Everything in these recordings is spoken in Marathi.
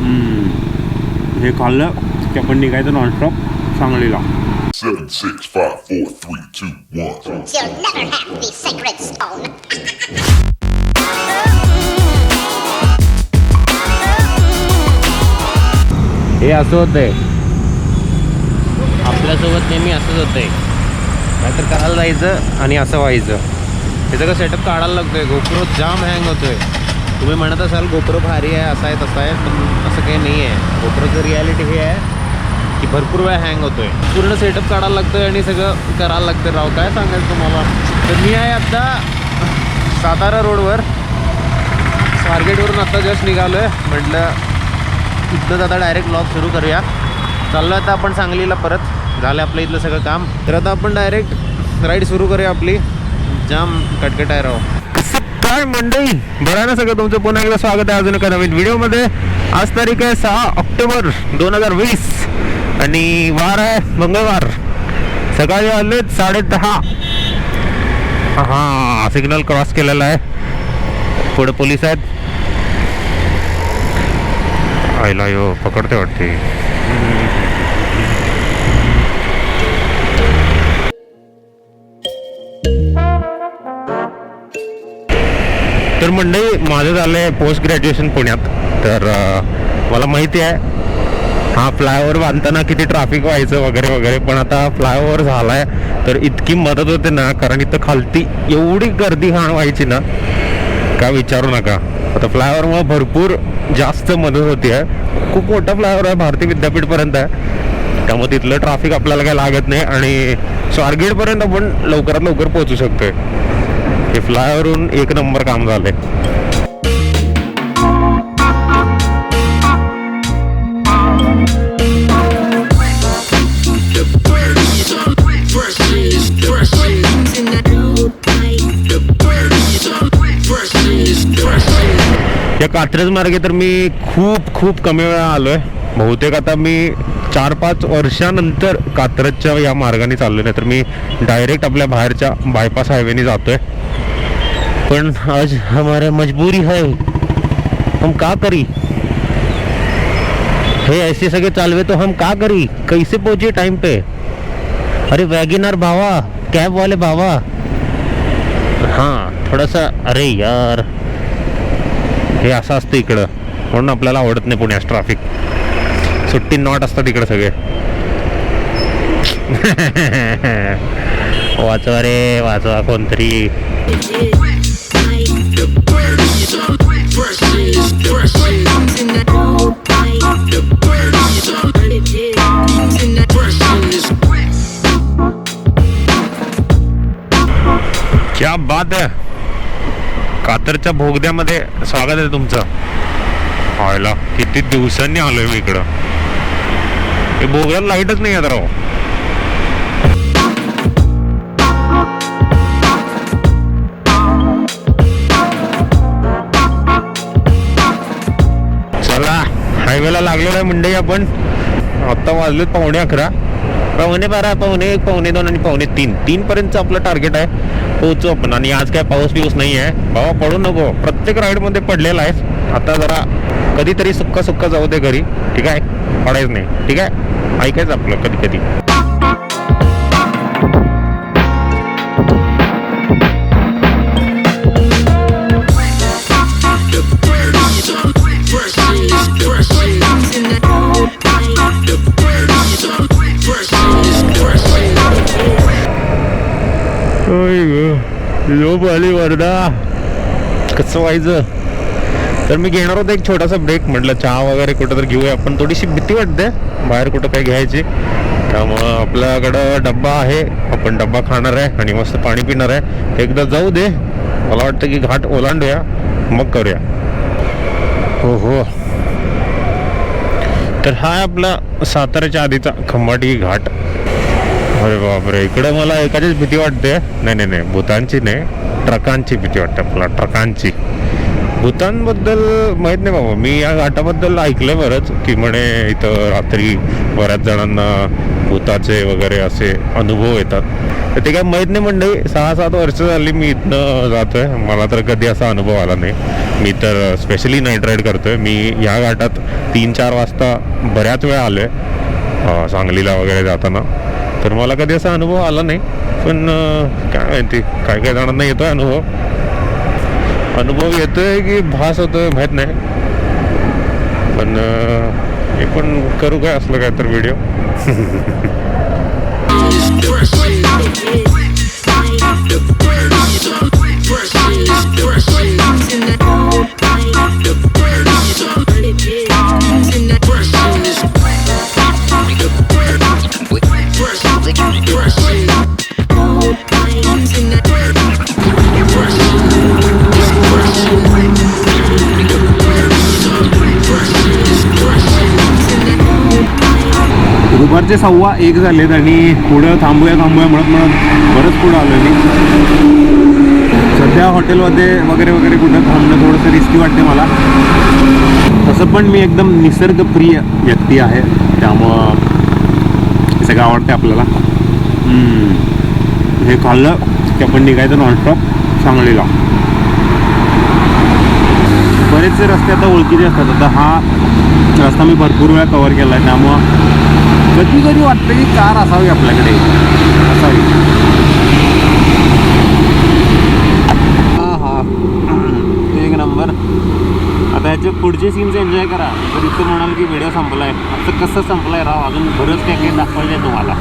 हम्म. हे खाल्लं की आपण निघायचं नॉनस्टॉप सांगलीला Seven, six, five, four, three, two, one. You'll never have the sacred stone. हे असं होतंय आपल्यासोबत नेहमी असंच होतंय नाहीतर करायला जायचं आणि असं व्हायचं हे सगळं सेटअप काढायला लागतोय गोप्रो जाम हँग होतोय तुम्ही म्हणत असाल गोप्रो भारी आहे असं आहे तसं आहे पण असं काही नाही आहे. गोप्रोचं रियालिटी हे आहे की भरपूर वेळा हँग होतोय. पूर्ण सेटअप काढायला लागतोय आणि सगळं करायला लागतं राव काय सांगायचं तुम्हाला? तर मी आहे आत्ता सातारा रोडवर. स्वारगेटवरून आत्ता जस्ट निघालो आहे म्हटलं इथनंच आता डायरेक्ट ब्लॉग सुरू करूया. चाललो आता आपण सांगलीला परत. झालं आपलं इथलं सगळं काम. तर आता आपण डायरेक्ट राईड सुरू करूया आपली. जाम कटकट आहे राव. काय मंडळी. बरं ना सगळं? तुमचं पुन्हा एकदा स्वागत आहे अजून एका नवीन व्हिडिओमध्ये. आज तारीख आहे सहा ऑक्टोबर दोन हजार वीस. आणि वार आहे मंगळवार. सकाळी आले साडे दहा. हां सिग्नल क्रॉस केलेला आहे. पुढे पोलीस आहेत. आयला यो पकडते वाटते. तर मंडळी माझं झालं आहे पोस्ट ग्रॅज्युएशन पुण्यात. तर मला माहिती आहे हा फ्लायओव्हर बांधताना किती ट्रॅफिक व्हायचं वगैरे वगैरे पण आता फ्लायओव्हर झाला आहे तर इतकी मदत होते ना कारण इथं खालती एवढी गर्दी घाण व्हायची ना का विचारू नका. आता फ्लायओव्हरमुळे भरपूर जास्त मदत होती आहे खूप मोठा फ्लायओव्हर आहे भारती विद्यापीठपर्यंत आहे. त्यामुळे तिथलं ट्रॅफिक आपल्याला काही लागत नाही आणि स्वारगेटपर्यंत आपण लवकरात लवकर पोहोचू शकतोय. हे फ्लायवरून एक नंबर काम झालंय. या कात्रज मार्गे तर मी खूप खूप कमी वेळा आलोय. बहुतेक आता मी चार पाच वर्षानंतर कात्रजच्या या मार्गाने चाललो नाही तर मी डायरेक्ट आपल्या बाहेरच्या बायपास हायवेने जातोय. पण आज हमारे मजबूरी है। हम का करी? हे ऐसे सगळे चालवे तो हम का करी? कैसे पोचे टाइम पे? अरे वॅगिनार भावा कॅब वाले भावा हां थोडासा अरे यार। हे असं असतं इकडं. म्हणून आपल्याला आवडत नाही पुण्यास ट्रॅफिक सुट्टी नॉट असतात इकडे सगळे. वाचवा रे वाचवा कोणतरी. क्या बात कातरच्या भोगद्यामध्ये स्वागत आहे तुमचं. व्हायला किती दिवसांनी आलोय मी इकडं. हे भोगद्याला लाईटच नाही आहे राव. हायवेला लागलेलो आहे मुंडई आपण. आत्ता वाजलेत पावणे अकरा. पावणे बारा पावणे एक पावणे दोन आणि पावणे तीन. तीन पर्यंत आपलं टार्गेट आहे. पोहोचू आपण. आणि आज काय पाऊस पिऊस नाही आहे. बाबा पडू नको. प्रत्येक राईडमध्ये पडलेला आहे आता जरा कधीतरी सुक्का सुक्का जाऊ दे घरी. ठीक आहे? पडायचं नाही. ठीक आहे? ऐकायचं आपलं कधी कधी झोप आली वरडा कसं व्हायचं? तर मी घेणार होतो एक छोटासा ब्रेक म्हटलं चहा वगैरे कुठं तर घेऊया. आपण थोडीशी भीती वाटते. बाहेर कुठं काय घ्यायची. त्यामुळं आपल्याकडं डब्बा आहे. आपण डब्बा खाणार आहे आणि मस्त पाणी पिणार आहे. एकदा जाऊ दे. मला वाटतं की घाट ओलांडूया. मग करूया. हो हो तर हा आपला साताऱ्याच्या आधीचा खंबाटी घाट. अरे बापरे इकडे मला एकाचीच भीती वाटते. नाही नाही नाही भूतांची नाही ट्रकांची भीती वाटते आपल्याला ट्रकांची. भूतांबद्दल माहीत नाही बाबा मी या घाटाबद्दल ऐकलंय बरंच की म्हणे इथं रात्री बऱ्याच जणांना भूताचे वगैरे असे अनुभव येतात. तर ते काय माहीत नाही मंडळी सहा सात वर्ष झाली मी इथनं जातोय. मला तर कधी असा अनुभव आला नाही. मी तर स्पेशली नाईट राईड करतोय. मी या घाटात तीन चार वाजता बऱ्याच वेळा आलोय सांगलीला वगैरे जाताना. तर मला कधी असा अनुभव आला नाही पण काय माहिती काय काय जणांना येतोय अनुभव. अनुभव येतोय की भास होतोय माहीत नाही. पण हे पण करू काय असलं काय तर व्हिडिओ दुपारचे सव्वा एक झालेत आणि पुढं थांबूया थांबूया म्हणत म्हणत बरंच पुढं आलो मी. सध्या हॉटेलमध्ये वगैरे वगैरे कुठं थांबणं थोडंसं रिस्की वाटते मला. तसं पण मी एकदम निसर्गप्रिय व्यक्ती आहे. त्यामुळं सगळं आवडते आपल्याला. हे खाल्लं की आपण निघायचं नॉनस्टॉप सांगलीला. बरेचसे रस्ते आता ओळखीचे असतात. आता हा रस्ता मी भरपूर वेळा कवर केला आहे त्यामुळं कधी कधी वाटतं की कार असावी आपल्याकडे असावी. हां हां. एक नंबर. आता याचे पुढचे सीन्स एन्जॉय करा. तर इथं म्हणाल की व्हिडिओ संपला आहे आता कसं संपलाय राव? अजून बरंच काही काही दाखवायचं आहे तुम्हाला.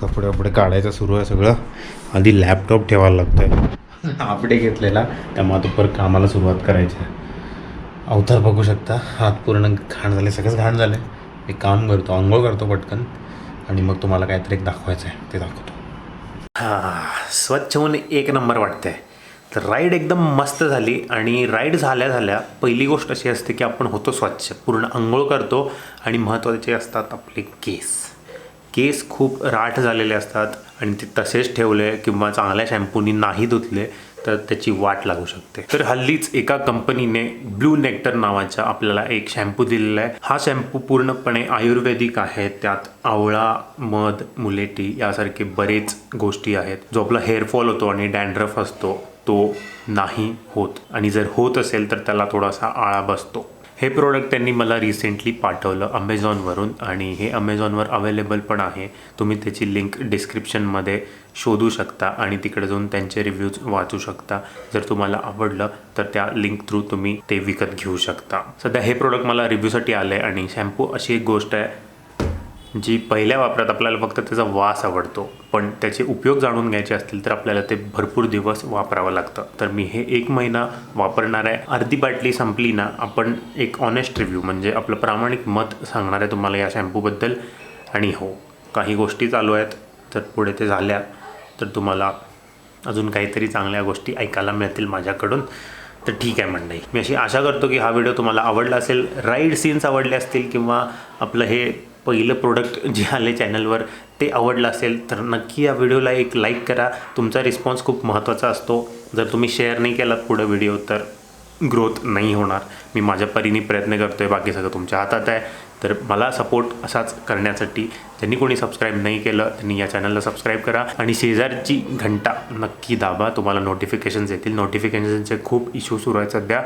कपडे वपडे काढायचं सुरू आहे सगळं. आधी लॅपटॉप ठेवायला लागतं आहे आपडे घेतलेला त्यामुळे आता परत कामाला सुरुवात करायची आहे. अवतार बघू शकता. हात पूर्ण घाण झाले सगळंच घाण झाले. एक काम करतो आंघोळ करतो पटकन. आणि मग तुम्हाला काहीतरी एक दाखवायचं आहे ते दाखवतो. हां स्वच्छ होऊन एक नंबर वाटते तर राईड एकदम मस्त झाली आणि राईड झाल्या झाल्या पहिली गोष्ट अशी असते की आपण होतो स्वच्छ. पूर्ण आंघोळ करतो आणि महत्त्वाचे असतात आपले केस. केस खूप राठ झालेले असतात आणि ते तसेच ठेवले किंवा चांगल्या शॅम्पूनी नाही धुतले तर त्याची वाट लागू शकते. तर हल्लीच एका कंपनीने ब्लू नेक्टर नावाचा आपल्याला एक शॅम्पू दिलेला आहे. हा शॅम्पू पूर्णपणे आयुर्वेदिक आहे. त्यात आवळा मध मुलेटी यासारखे बरेच गोष्टी आहेत. जो आपला हेअरफॉल होतो आणि डॅन्ड्रफ असतो तो नाही होत. आणि जर होत असेल तर त्याला थोडासा आळा बसतो. हे प्रोडक्ट त्यांनी मला रिसेंटली पाठवलं अमेझॉनवरून आणि हे अमेझॉनवर अवेलेबल पण आहे. तुम्ही त्याची लिंक डिस्क्रिप्शनमध्ये शोधू शकता आणि तिकडे जाऊन त्यांचे रिव्ह्यूज वाचू शकता. जर तुम्हाला आवडलं तर त्या लिंक थ्रू तुम्ही ते विकत घेऊ शकता. सध्या हे प्रोडक्ट मला रिव्ह्यूसाठी आलं आहे आणि शॅम्पू अशी एक गोष्ट आहे जी पहिल्या वापरात आपल्याला फक्त त्याचा वास आवडतो पण त्याचे उपयोग जाणून घ्यायचे असतील तर आपल्याला ते भरपूर दिवस वापरावं लागतं. तर मी हे एक महिना वापरणार आहे. अर्धी बाटली संपली ना आपण एक ऑनेस्ट रिव्ह्यू म्हणजे आपलं प्रामाणिक मत सांगणार आहे तुम्हाला या शॅम्पूबद्दल आणि हो काही गोष्टी चालू आहेत तर पुढे ते झाल्या तर तुम्हाला अजून काहीतरी चांगल्या गोष्टी ऐकायला मिळतील माझ्याकडून. तर ठीक आहे मंडळी मी अशी आशा करतो की हा व्हिडिओ तुम्हाला आवडला असेल. राईड सीन्स आवडले असतील किंवा आपलं हे पहिलं प्रोडक्ट जे आले चॅनलवर ते आवडलं असेल तर नक्की या व्हिडिओला एक लाईक करा. तुमचा रिस्पॉन्स खूप महत्त्वाचा असतो. जर तुम्ही शेअर नाही केलात पुढं व्हिडिओ तर ग्रोथ नाही होणार. मी माझ्या परीने प्रयत्न करतो आहे बाकी सगळं तुमच्या हातात आहे. तर मला सपोर्ट असाच करण्यासाठी. ज्यांनी कोणी सबस्क्राईब नाही केलं त्यांनी या चॅनलला सबस्क्राईब करा. आणि शेजारची घंटा नक्की दाबा. तुम्हाला नोटिफिकेशन्स येतील. नोटिफिकेशनचे खूप इश्यू सुरू आहेत सध्या.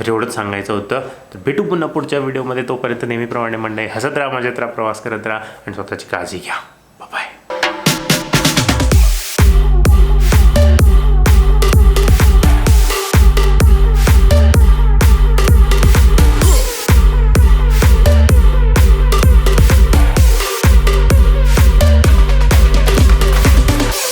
तर एवढंच सांगायचं होतं. तर भेटू पुन्हा पुढच्या व्हिडिओमध्ये तोपर्यंत नेहमीप्रमाणे मंडळी हसत राहा मजेत राहा प्रवास करत राहा आणि स्वतःची काळजी घ्या.